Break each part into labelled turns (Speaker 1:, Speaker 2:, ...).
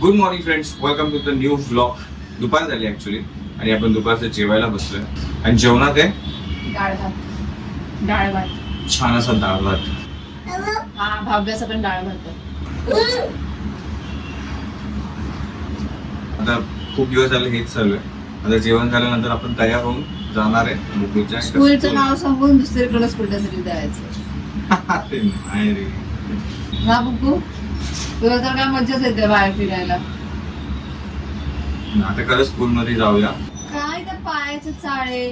Speaker 1: Good morning friends welcome to the new vlog दुपार झाली actually आणि आपण दुपारचं जेवायला बसलोय. आणि जेवणात आहे?
Speaker 2: डाळ भात. डाळ भात.
Speaker 1: छान असा डाळ भात.
Speaker 2: हा भाव्याचा पण डाळ भात
Speaker 1: आता खूप दिवस झाले हेच चालू आहे. आता जेवण झाल्यानंतर आपण तयार होऊन जाणार आहे. मुकुच्या
Speaker 2: स्कूलचं नाव सांगून दुसरीकडे जायचं.
Speaker 1: अरे नाही रे.
Speaker 2: हा बुकू? तुला तर काय मज्जाच येते बाहेर फिरायला.
Speaker 1: आता खरं स्कूल मध्ये जाऊया.
Speaker 2: काय त्या पायाचे चाळे?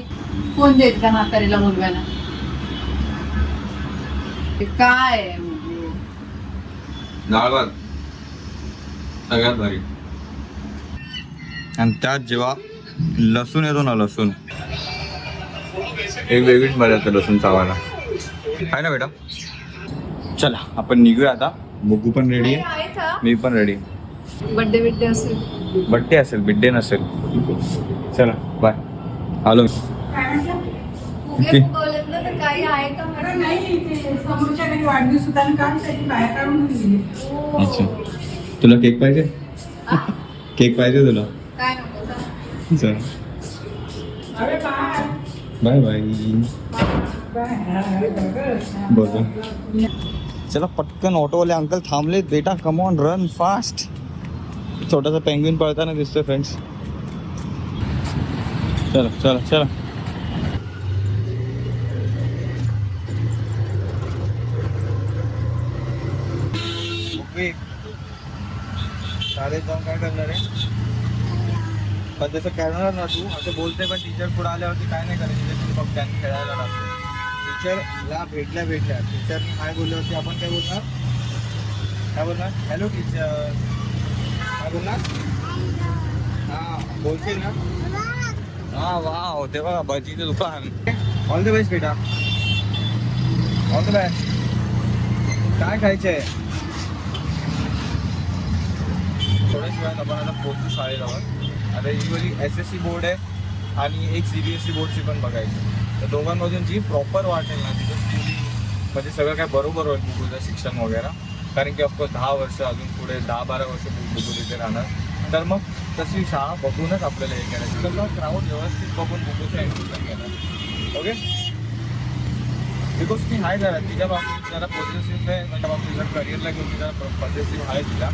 Speaker 2: कोण देत का म्हातारीला मुलग्याला? ते काय आहे बुकू?
Speaker 1: डाळ भात सगळ्यात भारी. आणि त्यात जेव्हा लसूण येतो ना लसूण. एक वेगळीच मजा येते लसूण चावायला. आहे ना बेटा? चला आपण निघूया आता. मुगू पण रेडी आहे मी पण रेडी
Speaker 2: बड्डे बिड्डे असेल.
Speaker 1: बड्डे असेल बिड्डे नसेल. चला बाय आलो
Speaker 3: गेली.
Speaker 1: अच्छा. तुला केक पाहिजे? केक पाहिजे तुला?
Speaker 2: काय नको सांग.
Speaker 1: चला.
Speaker 3: अरे बाय.
Speaker 1: बाय बाय
Speaker 3: बाय
Speaker 1: बघू चला पटकन ऑटोवाले अंकल थांबले बेटा कम ऑन रन फास्ट छोटासा पेंग्विन पळताना दिसतोय फ्रेंड्स चला चला चला. शाळेत जाऊन काय करणार आहे? पण तसं खेळणार ना तू असं बोलते पण टीचर पुढे आल्यावरती काय नाही करायचं बघ फक्त त्यांनी खेळायला लागतो टीचरला भेटल्या भेटल्या. टीचर काय बोलले होते? आपण काय बोलणार? काय बोलणार? हॅलो टीचर काय बोलणार? हां बोलशील ना? हां वा होते बघा भजीचं दुकान. ऑल द बेस्ट बेटा. ऑल द बेस्ट काय खायचंय? थोड्याच वेळात आपण आता पोहोचू शाळेजवळ आता usually S S C board आहे. आणि एक सी बी एस सी बोर्डची पण बघायची. तर दोघांमधून जी प्रॉपर वाटेल ना तिथं स्कूलिंग म्हणजे सगळं काय बरोबर होईल बुकुचं शिक्षण वगैरे. कारण की ऑफकोर्स दहा वर्ष अजून पुढे दहा बारा वर्ष बुकू तिथे राहणार. तर मग तशी शाळा बघूनच आपल्याला हे करायची. तसं क्राऊड व्यवस्थित बघून बुकूचं ॲडमिशन घेणार ओके बिकॉज ती आहे जरा तिच्या बाबतीत जरा पॉझिटिव्ह आहे म्हणजे माझ्या बाबतीत जर करिअरला घेऊन तिला पॉझिटिव्ह आहे तिला.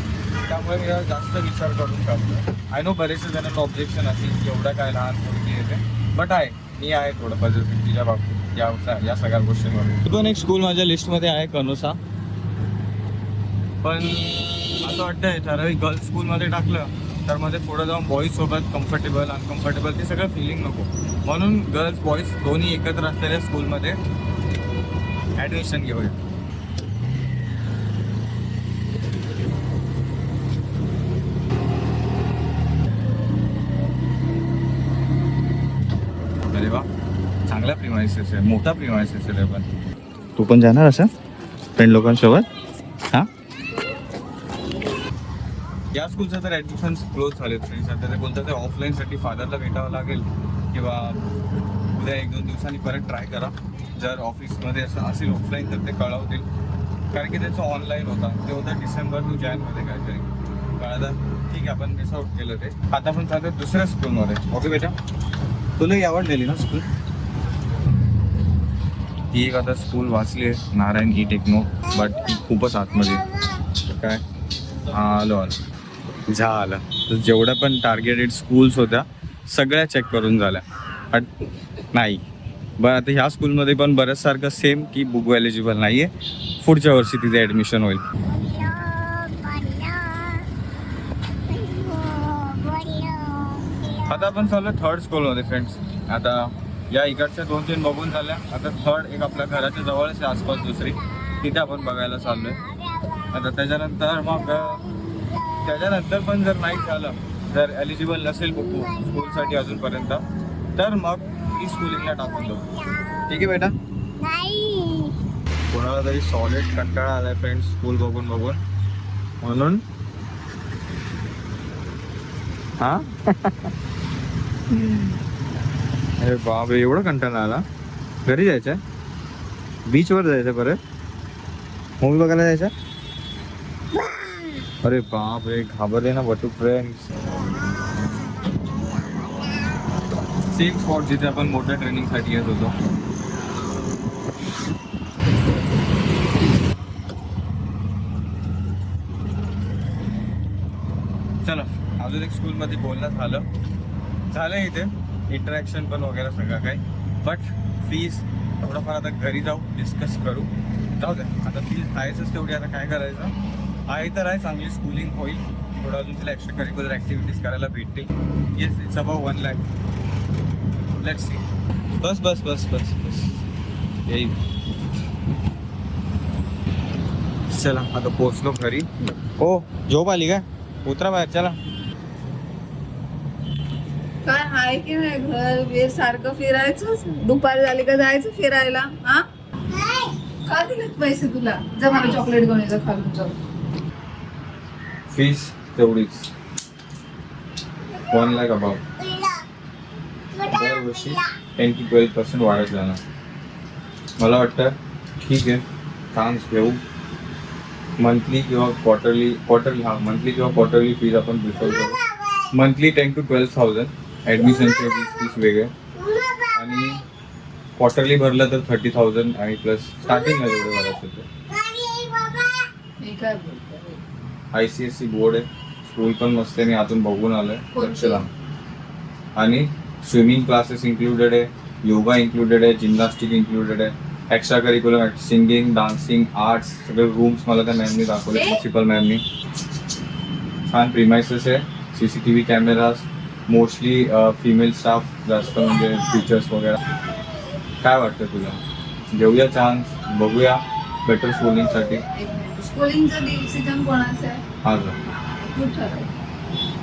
Speaker 1: त्यामुळे मी जास्त विचार करून टाकतो आय नो बरेचसे जणांना ऑब्जेक्शन असेल की एवढं काय लहान येते बट आहे. मी आहे थोडं पॉझिटिव्ह बाबतीत. या या सगळ्या गोष्टींमध्ये पण एक स्कूल माझ्या लिस्टमध्ये आहे कनोसा. पण असं वाटतंय ठराविक गर्ल्स स्कूलमध्ये टाकलं तर मध्ये पुढे जाऊन बॉईज सोबत कम्फर्टेबल अनकम्फर्टेबल ते सगळं फिलिंग नको. म्हणून गर्ल्स बॉईज दोन्ही एकत्र असलेल्या स्कूलमध्ये ॲडमिशन घेऊया अरे वा चांगला प्रिमायसेस आहे मोठा प्रिमायसेस आहे पण. तू पण जाणार असं फ्रेंड लोकांसोबत? हां? या स्कूलचं तर ॲडमिशन क्लोज झाले फ्रेंड्स आता ते बोलतात ते ऑफलाईनसाठी फादरला भेटावं लागेल किंवा उद्या एक दोन दिवसांनी परत ट्राय करा. जर ऑफिसमध्ये असं असेल ऑफलाईन तर ते कळवतील. कारण की त्याचं ऑनलाईन होता. ते होतं डिसेंबर टू जॅनमध्ये काहीतरी. कळलं? ठीक आहे आपण मिस आउट केलं ते. आता पण चालू आहे दुसऱ्या स्कूलमध्ये ओके बेटा? तुला आवडलेली ना स्कूल ही एक आता स्कूल वाचली आहे. नारायण ई टेक्नो बट ही खूपच आतमध्ये. काय? हा आलो आलो. झालं. तर जेवढ्या पण टार्गेटेड स्कूल्स होत्या सगळ्या चेक करून झाल्या. बट नाही. बरं आता ह्या स्कूलमध्ये पण बऱ्याच सारखं सेम की बुक एलिजिबल नाही आहे पुढच्या वर्षी तिथे ॲडमिशन होईल. आता आपण चाललो थर्ड स्कूलमध्ये फ्रेंड्स आता या इकडच्या दोन तीन बघून झाल्या. आता थर्ड एक आपल्या घराच्या जवळच आहे आसपास दुसरी. तिथे आपण बघायला चाललो आहे आता त्याच्यानंतर मग त्याच्यानंतर पण जर नाही झालं जर एलिजिबल नसेल बघू स्कूलसाठी अजूनपर्यंत तर मग ती स्कूलिंगला टाकून देऊ. ठीक आहे बेटा? कोणाला तरी सॉलिड कंटाळा आलाय फ्रेंड्स स्कूल बघून बघून. म्हणून? हा? अरे बापरे एवढं कंटाळा आला. घरी जायचं बीचवर जायचं परत? मूवी बघायला जायचं अरे बाप रे घाबरले ना बटू फ्रेंड्स सेम स्पॉट जिथे आपण मोठ्या ट्रेनिंगसाठी येत होतो. चला अजून एक स्कूलमध्ये बोलणं झालं. झालं इथे. इंटरॅक्शन पण वगैरे सगळं काही. बट फीज थोडंफार आता घरी जाऊ डिस्कस करू. जाऊ दे. आता फीज आहेच तेवढी. आता काय करायचं? आहे तर आहे. चांगली स्कूलिंग होईल. थोडं अजून तिला एक्स्ट्रा करिक्युलर ॲक्टिव्हिटीज करायला भेटतील. Yes it's above one lakh let see bus bus bus bus bus. येईल. चला आता पोचलो घरी. हो झोप आली का? उतरा बाहेर चला
Speaker 2: काय आहे की नाही? घर बीर सारखं फिरायचं दुपारी झाली का जायचं फिरायला? हा? का दिलेत पैसे तुला? जर मला चॉकलेट घेऊन येतं खालून जाऊ
Speaker 1: फीस तेवढीच. वन लॅक अबाव दरवर्षी टेन टू ट्वेल्व पर्सेंट वाढत जाणार. मला वाटतं ठीक आहे चान्स घेऊ. मंथली किंवा क्वार्टरली क्वार्टरली हा मंथली किंवा क्वार्टरली फीज आपण प्रिफर करू. Monthly ten to twelve thousand ॲडमिशनचे वीस तीस वेगळे. आणि क्वार्टरली भरलं तर थर्टी थाउजंड आणि प्लस स्टार्टिंगला जेवढे भरायचं ते.
Speaker 2: मी काय बोलते?
Speaker 1: I C S C board आहे. स्कूल पण मस्त आहे. मी आतून बघून आलोय.
Speaker 2: कोणती?
Speaker 1: लक्ष द्या. आणि स्विमिंग क्लासेस इन्क्लुडेड आहे. योगा इन्क्लुडेड आहे. जिम्नॅस्टिक इन्क्लुडेड आहे. Extra curricular singing dancing arts सगळे रूम्स मला त्या मॅमनी दाखवले प्रिन्सिपल मॅमनी छान प्रिमायसेस आहे. C C T V cameras mostly female staff जास्त म्हणजे टीचर्स वगैरे. काय वाटतं तुला? घेऊया चान्स बघूया. बेटर स्कूलिंगसाठी
Speaker 2: स्कूलिंगचं डिसिजन कोणाचं आहे?
Speaker 1: हा सर
Speaker 2: तू ठरव.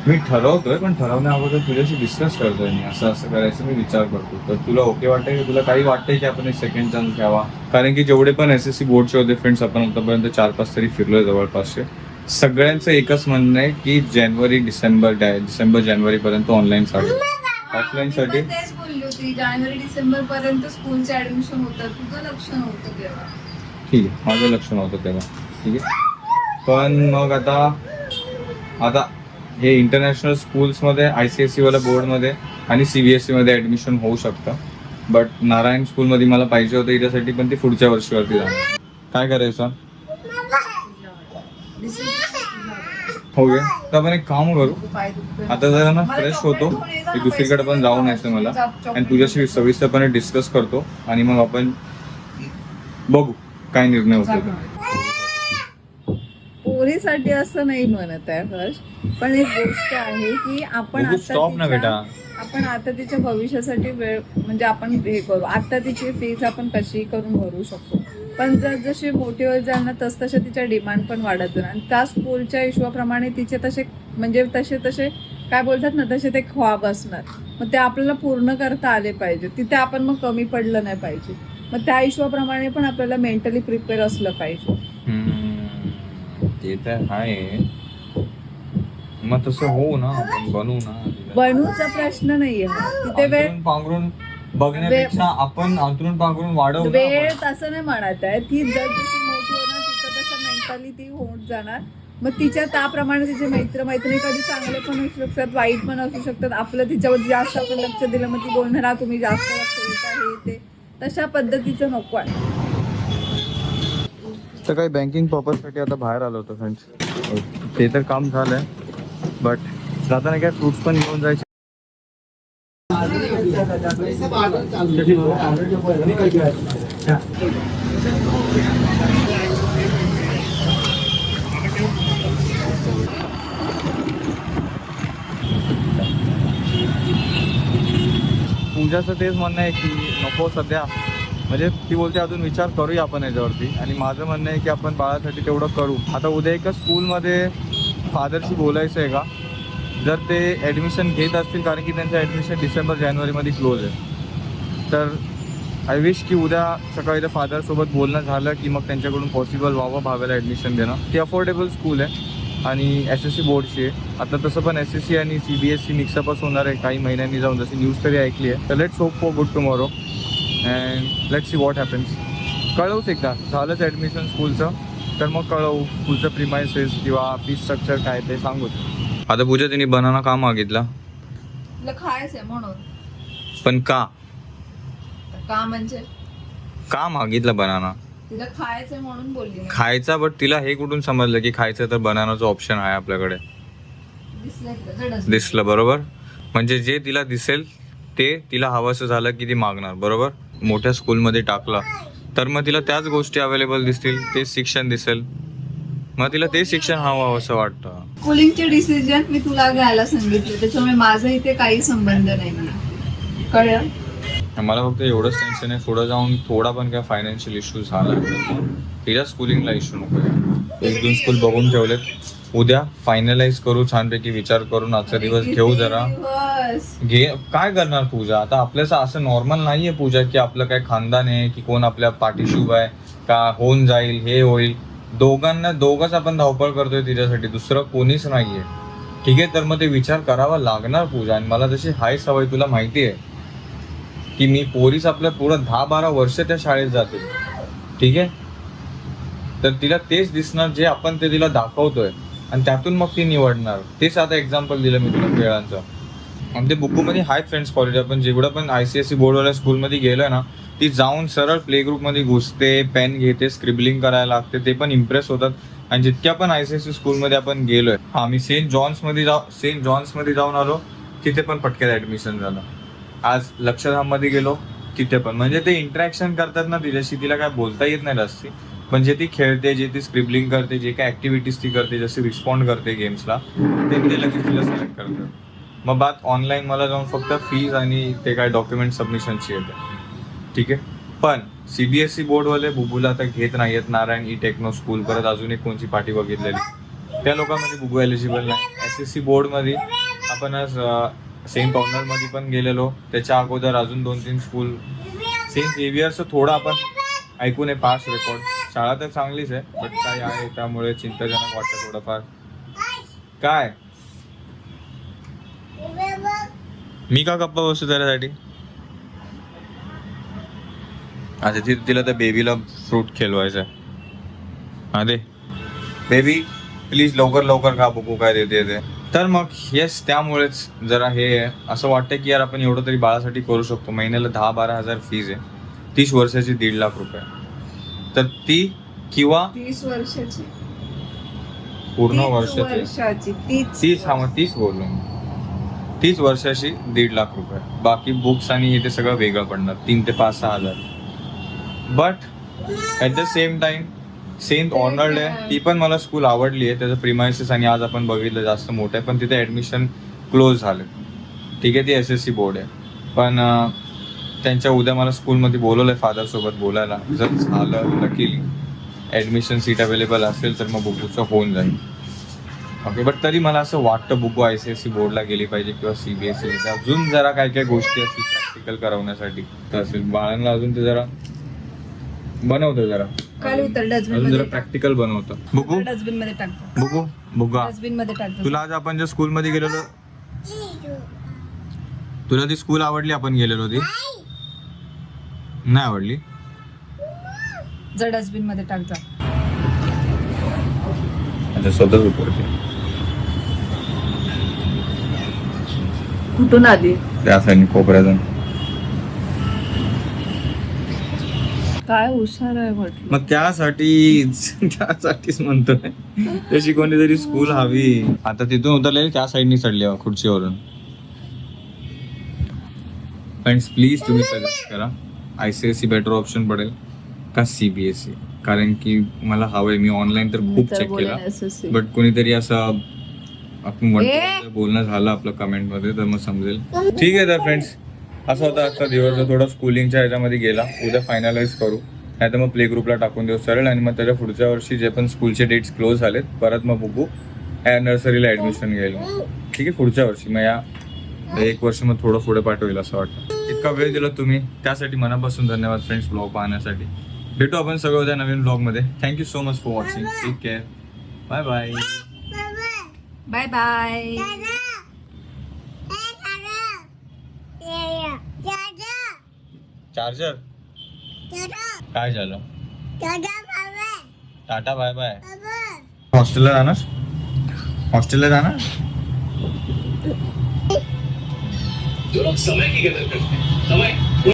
Speaker 1: मी ठरवतोय पण ठरवण्या अगोदर तुझ्याशी डिस्कस करतोय मी. असं असं करायचं मी विचार करतो. तर तुला ओके वाटतंय की तुला काही वाटतंय की आपण एक सेकंड चान्स घ्यावा? कारण की जेवढे पण एस एस सी बोर्डचे होते फ्रेंड्स आपण आतापर्यंत चार पाच तरी फिरलोय जवळपासचे. सगळ्यांचं एकच म्हणणं आहे की जानेवारी डिसेंबर डिसेंबर जानेवारी पर्यंत ऑनलाईन साठी ऑफलाईन
Speaker 2: मी
Speaker 1: साठी
Speaker 2: पण तेच बोलली होती. जानेवारी डिसेंबर पर्यंत स्कूलचे ऍडमिशन होतं. तुझं लक्ष नव्हतं तेव्हा.
Speaker 1: ठीक आहे. माझं लक्ष नव्हतं तेव्हा. ठीक आहे. पण मग आता आता हे इंटरनॅशनल स्कूल्समध्ये आय सी एस सीवाल्या बोर्डमध्ये आणि सी बी एस सीमध्ये ॲडमिशन होऊ शकतं. बट नारायण स्कूलमध्ये मला पाहिजे होतं याच्यासाठी पण ती पुढच्या वर्षीवरती जाणार. काय करायचं? हो तर आपण एक काम करू. आता जरा ना फ्रेश होतो. दुसरीकडे पण जाऊन यायचं मला. आणि तुझ्याशी सविस्तरपणे डिस्कस करतो. आणि मग आपण बघू काय निर्णय होतो.
Speaker 2: पोरीसाठी असं नाही म्हणत आहे हर्ष. पण एक गोष्ट आहे की आपण
Speaker 1: stop ना बेटा.
Speaker 2: आपण आता तिच्या भविष्यासाठी वेळ म्हणजे आपण हे करू. आता तिची फीज आपण कशी करून भरू शकतो? पण जर जशी मोठी होत जाईल ना तस तसे तिच्या डिमांड पण वाढत जाणार आणि त्या स्कूलच्या हिशोबाप्रमाणे तिचे तसे म्हणजे तसे तसे काय बोलतात ना तसे ते ख्वाब असणार. मग ते आपल्याला पूर्ण करता आले पाहिजे. तिथे आपण मग कमी पडलं नाही पाहिजे. मग त्या हिशोबाप्रमाणे पण आपल्याला मेंटली प्रिपेअर असलं पाहिजे.
Speaker 1: ते तर आहे. मग तसं होऊ ना आपण बनवू ना.
Speaker 2: बनूचा प्रश्न नाहीये. तिथे वेळ
Speaker 1: पांघरून बघण्यापेक्षा आपण अंतरून पांघरून वाढवू ना
Speaker 2: वेळ
Speaker 1: आपण.
Speaker 2: तसं नाही म्हणत आहे. ती जर जशी मोठी होणार तिचं तसं मेंटली ती होत जाणार. मग तिच्या त्याप्रमाणे तिचे मित्र मैत्रिणी कधी चांगले पण असू शकतात वाईट पण असू शकतात. आपलं तिच्यावर जास्त आपण लक्ष दिलं मग ती बोलणार "हा, तुम्ही जास्त लक्ष देता हे ते. तशा पद्धतीचं नको आहे.
Speaker 1: तर काही बँकिंग पर्पजसाठी आता बाहेर आलो होतो फ्रेंड्स ते तर काम झालंय बट जाताना काय फ्रुट्स पण घेऊन जायचे पूजाचं तेच म्हणणं आहे की नको सध्या. म्हणजे ती बोलते अजून विचार करूया आपण याच्यावरती. आणि माझं म्हणणं आहे की आपण बाळासाठी तेवढं करू. आता उद्या एका स्कूलमध्ये फादरशी बोलायचं आहे का? जर ते ॲडमिशन घेत असतील कारण की त्यांचं ॲडमिशन डिसेंबर जानेवारीमध्ये क्लोज आहे. तर आय विश की उद्या सकाळी त्या फादरसोबत बोलणं झालं की मग त्यांच्याकडून पॉसिबल व्हावं भाव्याला ॲडमिशन देणं. ती अफोर्डेबल स्कूल आहे आणि एस एस सी बोर्डची आहे. आता तसं पण एस एस सी आणि सी बी एस सी मिक्सअपच होणार आहे. काही महिन्यांनी जाऊन जशी न्यूज तरी ऐकली आहे. तर let's hope for good tomorrow and let's see what happens कळवूच एकदा. झालंच ॲडमिशन स्कूलचं तर मग कळवू. पुढचं प्रिमायसेस किंवा फीस स्ट्रक्चर काय ते सांगू आता पूजा तिने बनाना का मागितला?
Speaker 2: खायचंय म्हणून.
Speaker 1: पण का?
Speaker 2: का म्हणजे?
Speaker 1: का मागितला बनाना?
Speaker 2: तिला खायचंय म्हणून बोलली.
Speaker 1: खायचा बट तिला हे कुठून समजलं की खायचं तर बनानाचं ऑप्शन आहे आपल्याकडे?
Speaker 2: दिसलंय तुला, जडच.
Speaker 1: दिसलं बरोबर? म्हणजे जे तिला दिसेल ते तिला हवंसं झालं की ती मागणार बरोबर? मोठ्या स्कूलमध्ये टाकला तर मग तिला त्याच गोष्टी अवेलेबल दिसतील तेच शिक्षण दिसेल. मग तिला ते शिक्षण हवं असं वाटतं.
Speaker 2: स्कूलिंगचे डिसिजन मी तुला घ्यायला सांगितले त्याच्यामुळे माझा इथे काही संबंध नाही मला कळलं?
Speaker 1: मला फक्त एवढंच टेन्शन आहे पुढे जाऊन थोडा पण काय फायनान्शियल इश्यू झाला तिला स्कूलिंगला इश्यू नको एक दोन स्कूल बघून ठेवलेत. उद्या फायनलाइज करू छानपैकी विचार करून आजचा दिवस घेऊ जरा. घे काय करणार पूजा? आता आपल्याचं असं नॉर्मल नाहीये पूजा की आपलं काय खानदान आहे की कोण आपल्या पाठीशी उभा आहे का होऊन जाईल हे होईल. दोघांना दोघंच आपण धावपळ करतोय तिच्यासाठी. दुसरं कोणीच नाहीये. ठीक आहे तर मग ते विचार करावा लागणार पूजा. आणि मला तशी हाय सवय तुला माहिती आहे. की मी पोरीस आपल्या पुढं दहा बारा वर्ष त्या शाळेत जाते. ठीक आहे? तर तिला तेच दिसणार जे आपण ते तिला दाखवतोय. आणि त्यातून मग ती निवडणार. तेच आता एक्झाम्पल दिलं मी तुला खेळांचं. आणि ते बुकूमध्ये हाय फ्रेंड्स कॉलेज आपण जेवढं पण आय सी एस सी बोर्डवाल्या स्कूलमध्ये गेलोय ना ती जाऊन सरळ प्ले ग्रुपमध्ये घुसते पेन घेते स्क्रिबलिंग करायला लागते ते पण इम्प्रेस होतात. आणि जितक्या पण आय सी एस सी स्कूलमध्ये आपण गेलोय हा मी सेंट जॉन्समध्ये जाऊ सेंट जॉन्समध्ये जाऊन आलो तिथे पण पटक्यात ऍडमिशन झालं. आज लक्षधाममध्ये गेलो तिथे पण. म्हणजे ते इंटरॅक्शन करतात ना तिच्याशी तिला काय बोलता येत नाही जास्ती. पण जे ती खेळते जे ती स्क्रिबलिंग करते जे काय ऍक्टिव्हिटीज ती करते जसे रिस्पॉन्ड करते गेम्सला ते ते लगेच तिला सिलेक्ट करतात. मग बात ऑनलाईन मला जाऊन फक्त फीज आणि ते काय डॉक्युमेंट सबमिशनची येते. ठीक आहे? पण सी बी एस ई बोर्डवाले बुबूला आता घेत नाही आहेत नारायण ई टेक्नो स्कूल परत अजून एक कोणची पाठी बघितलेली? त्या लोकांमध्ये बुबू एलिजिबल नाही. एस एस सी बोर्डमध्ये आपण आज सेंटमध्ये पण गेलेलो. त्याच्या अगोदर अजून दोन तीन स्कूल सेंट झेवियरचं थोडं आपण ऐकून आहे पास रेकॉर्ड शाळा तर चांगलीच आहे बट काय आहे त्यामुळे चिंताजनक वाटतं थोडंफार. काय? मी का गप्पा बसू त्याच्यासाठी? अच्छा ती तिला त्या बेबीला फ्रूट खेळवायचं आहे हा दे. बेबी प्लीज लवकर लवकर का बघू काय देते ते. तर मग येस त्यामुळेच जरा हे आहे. असं वाटतं की यार आपण एवढं तरी बाळासाठी करू शकतो. महिन्याला दहा बारा हजार फीज आहे. तीस वर्षाची दीड लाख रुपये. तर ती किंवा
Speaker 2: तीस वर्षाची.
Speaker 1: पूर्ण वर्षाची.
Speaker 2: तीस
Speaker 1: तीस हा मग तीस बोललो तीच वर्षाशी दीड लाख रुपये. बाकी बुक्स आणि हे ते सगळं वेगळं पडणार. तीन ते पाच सहा हजार. But at the same time saint honoured आहे. ती पण मला स्कूल आवडली आहे. त्याचं प्रिमायसेस आणि आज आपण बघितलं जास्त मोठं आहे. पण तिथे ॲडमिशन क्लोज झालं. ठीक आहे ती एस एस सी बोर्ड आहे. पण त्यांच्या उद्या मला स्कूलमध्ये बोलवलं आहे फादरसोबत बोलायला. जर झालं लकीली ॲडमिशन सीट अवेलेबल असेल तर मग बुकूचं होऊन जाईल. ओके बट तरी मला असं वाटतं बुकू आय सी एस सी बोर्डला गेली पाहिजे किंवा सी बी एस सी अजून जरा काय काय गोष्टी असतील प्रॅक्टिकल करवण्यासाठी. तर असेल बाळांना अजून ते जरा बनवतं जरा.
Speaker 2: खाली उतर डस्टबिन
Speaker 1: अजून जरा
Speaker 2: मध्ये.
Speaker 1: प्रॅक्टिकल बनवतं. बुकू
Speaker 2: डस्टबिनमध्ये टाकतो
Speaker 1: बुकू बुगा
Speaker 2: डस्टबिनमध्ये टाकतो
Speaker 1: तुला आज आपण ज्या स्कूलमध्ये गेलेलो तुला ती स्कूल आवडली आपण गेलेलो ती? नाही आवडली?
Speaker 2: जा डस्टबिनमध्ये टाकतो
Speaker 1: अच्छा स्वतःच उतरते.
Speaker 2: कुठून आली?
Speaker 1: त्या साईडने कोपऱ्यातून.
Speaker 2: काय हुशार आहे म्हटलं.
Speaker 1: मग त्यासाठी त्यासाठीच म्हणतोय. तशी कोणीतरी स्कूल हवी. आता तिथून उतरलेली त्या साईडनी चढली आहे खुर्चीवरून. फ्रेंड्स प्लीज तुम्ही सजेस्ट करा. I C S C better option पडेल का सी बी एस सी कारण की मला हवंय मी ऑनलाईन तर खूप चेक केला. बट कोणीतरी असं आपण बोलणं झालं आपलं कमेंटमध्ये तर मग समजेल. ठीक आहे तर फ्रेंड्स असं होता आजचा दिवस. जो थोडा स्कूलिंगच्या ह्याच्यामध्ये गेला उद्या फायनलाइज करू. नाही तर मग प्ले ग्रुपला टाकून देऊ सरळ आणि मग त्याच्या पुढच्या वर्षी जे पण स्कूलचे डेट्स क्लोज झालेत परत मग बघू. नर्सरीला ऍडमिशन घ्यायला. ठीक आहे पुढच्या वर्षी. मग या एक वर्ष मग थोडं पुढे पाठवेल असं वाटतं. इतका वेळ दिला तुम्ही. त्यासाठी मनापासून धन्यवाद फ्रेंड्स ब्लॉग पाहण्यासाठी. भेटू आपण सगळं उद्या नवीन ब्लॉगमध्ये thank you so much for watching take care bye bye
Speaker 2: bye bye
Speaker 1: charger काय झालं? टाटा बाय बाय हॉस्टेलला जाणार? हॉस्टेलला जाणार?
Speaker 4: जो लोग समय की कदर करते हैं समय